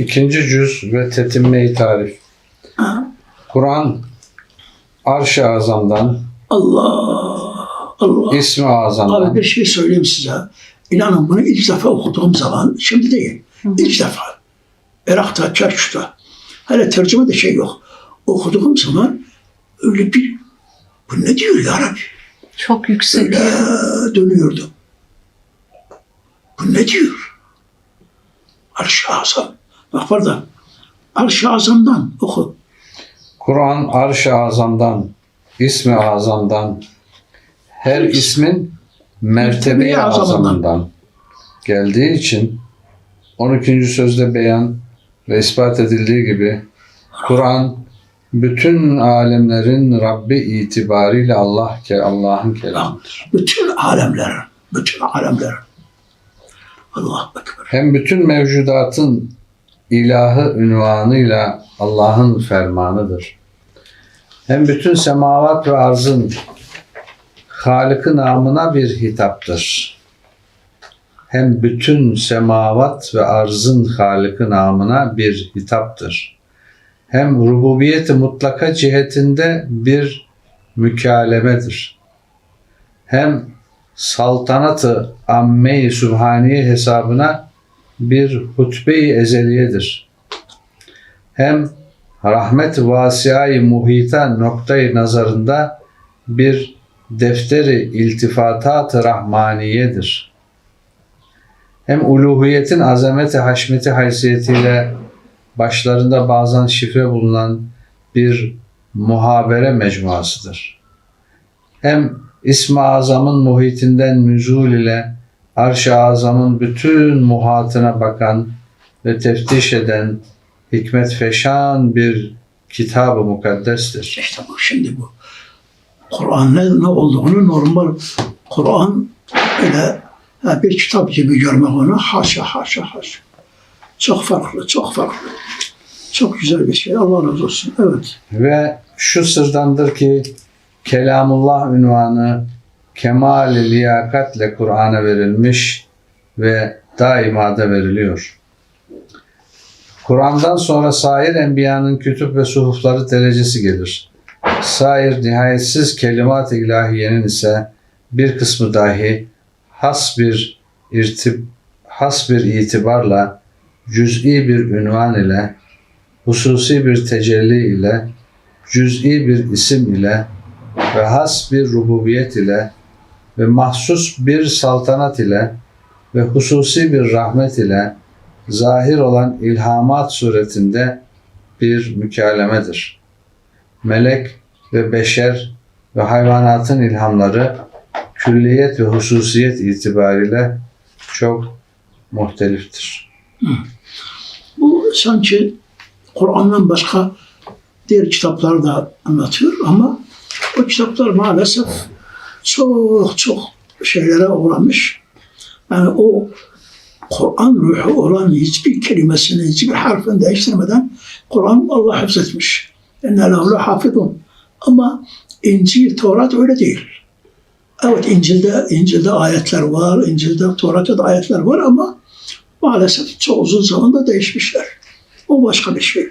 İkinci cüz ve tetinme-i tarif. Kur'an arş-ı azamdan, Allah Allah. ismi azamdan, Abi bir şey söyleyeyim size. İnanın bunu ilk defa okuduğum zaman, şimdi değil, ilk defa. Irak'ta, Çarşı'da. Hele tercüme de şey yok. Okuduğum zaman öyle bir, bu ne diyor ya Rabbi? Çok yüksek. Öyle dönüyordum. Bu ne diyor? Arş-ı Azam. Bak pardon. Arş-ı Azam'dan oku. Kur'an arş-ı azamdan, ismi azamdan, her ismin azamından. azamından geldiği için 12. sözde beyan ve ispat edildiği gibi Kur'an bütün alemlerin Rabbi itibariyle Allah ke Allah'ın kelamıdır. Bütün alemler, bütün alemler. Allah Ekber. Hem bütün mevcudatın ilahı ünvanıyla Allah'ın fermanıdır. Hem bütün semavat ve arzın Halık'ı namına bir hitaptır. Hem bütün semavat ve arzın Halık'ı namına bir hitaptır. Hem rububiyeti mutlaka cihetinde bir mükalemedir. Hem saltanatı amme-i sübhaniye hesabına bir hutbe-i ezeliyedir. Hem rahmet vasiyayı muhita noktayı nazarında bir defteri iltifatat-ı rahmaniyedir. Hem uluhiyetin azameti haşmeti haysiyetiyle başlarında bazen şifre bulunan bir muhabere mecmuasıdır. Hem İsmi Azam'ın muhitinden nüzul ile Arş-ı Azam'ın bütün muhatına bakan ve teftiş eden hikmet feşan bir kitab-ı mukaddestir. İşte bu şimdi bu. Kur'an ne, olduğunu normal Kur'an öyle bir kitap gibi görmek onu haşa haşa haşa. Çok farklı, çok farklı. Çok güzel bir şey. Allah razı olsun. Evet. Ve şu sırdandır ki Kelamullah ünvanı kemal-i liyakatle Kur'an'a verilmiş ve daima da veriliyor. Kur'an'dan sonra sair enbiyanın kütüp ve suhufları derecesi gelir. Sair nihayetsiz kelimat-ı ilahiyenin ise bir kısmı dahi has bir irtib has bir itibarla cüz'i bir ünvan ile hususi bir tecelli ile cüz'i bir isim ile ve has bir rububiyet ile ve mahsus bir saltanat ile ve hususi bir rahmet ile zahir olan ilhamat suretinde bir mükalemedir. Melek ve beşer ve hayvanatın ilhamları külliyet ve hususiyet itibariyle çok muhteliftir. Bu sanki Kur'an'dan başka diğer kitapları da anlatıyor ama o kitaplar maalesef çok çok şeylere uğramış. Yani o Kur'an ruhu olan hiçbir kelimesini, hiçbir harfini değiştirmeden Kur'an Allah hafzetmiş. İnne lehu hafidun. Ama İncil, Tevrat öyle değil. Evet İncil'de, İncil'de ayetler var, İncil'de, Tevrat'ta da ayetler var ama maalesef çok uzun zamanda değişmişler. O başka bir şey.